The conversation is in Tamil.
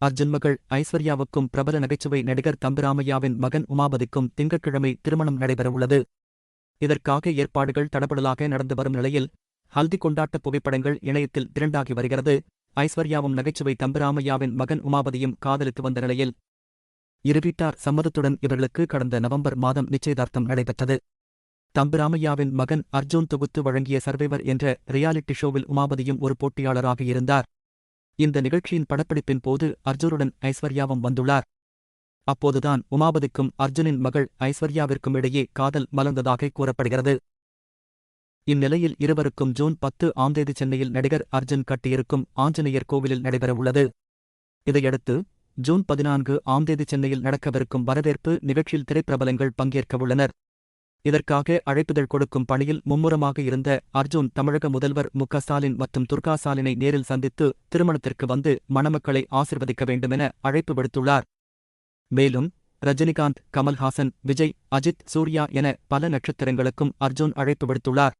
அர்ஜுன் மகள் ஐஸ்வர்யாவுக்கும் பிரபல நகைச்சுவை நடிகர் தம்பிராமையாவின் மகன் உமாபதிக்கும் திங்கட்கிழமை திருமணம் நடைபெறவுள்ளது. இதற்காக ஏற்பாடுகள் தடபடலாக நடந்து வரும் நிலையில் ஹல்தி கொண்டாட்ட புகைப்படங்கள் இணையத்தில் திரண்டாகி வருகிறது. ஐஸ்வர்யாவும் நகைச்சுவை தம்பிராமையாவின் மகன் உமாபதியும் காதலித்து வந்த நிலையில் இருவீட்டார் சம்மதத்துடன் இவர்களுக்கு கடந்த நவம்பர் மாதம் நிச்சயதார்த்தம் நடைபெற்றது. தம்பிராமையாவின் மகன் அர்ஜுன் தொகுத்து வழங்கிய சர்வைவர் என்ற ரியாலிட்டி ஷோவில் உமாபதியும் ஒரு போட்டியாளராக இருந்தார். இந்த நிகழ்ச்சியின் படப்பிடிப்பின் போது அர்ஜுனுடன் ஐஸ்வர்யாவும் வந்துள்ளார். அப்போதுதான் உமாபதிக்கும் அர்ஜுனின் மகள் ஐஸ்வர்யாவிற்கும் இடையே காதல் மலர்ந்ததாக கூறப்படுகிறது. இந்நிலையில் இருவருக்கும் ஜூன் பத்து ஆம் தேதி சென்னையில் நடிகர் அர்ஜுன் கட்டியிருக்கும் ஆஞ்சநேயர் கோவிலில் நடைபெறவுள்ளது. இதையடுத்து ஜூன் பதினான்கு ஆம் தேதி சென்னையில் நடக்கவிருக்கும் வரவேற்பு நிகழ்ச்சியில் திரைப்பிரபலங்கள் பங்கேற்கவுள்ளனர். இதற்காக அழைப்புதழ் கொடுக்கும் பணியில் மும்முரமாக இருந்த அர்ஜுன் தமிழக முதல்வர் மு க ஸ்டாலின் மற்றும் துர்கா ஸ்டாலினை நேரில் சந்தித்து திருமணத்திற்கு வந்து மணமக்களை ஆசிர்வதிக்க வேண்டுமென அழைப்பு விடுத்துள்ளார். மேலும் ரஜினிகாந்த் கமல்ஹாசன் விஜய் அஜித் சூர்யா என பல நட்சத்திரங்களுக்கும் அர்ஜுன் அழைப்பு விடுத்துள்ளார்.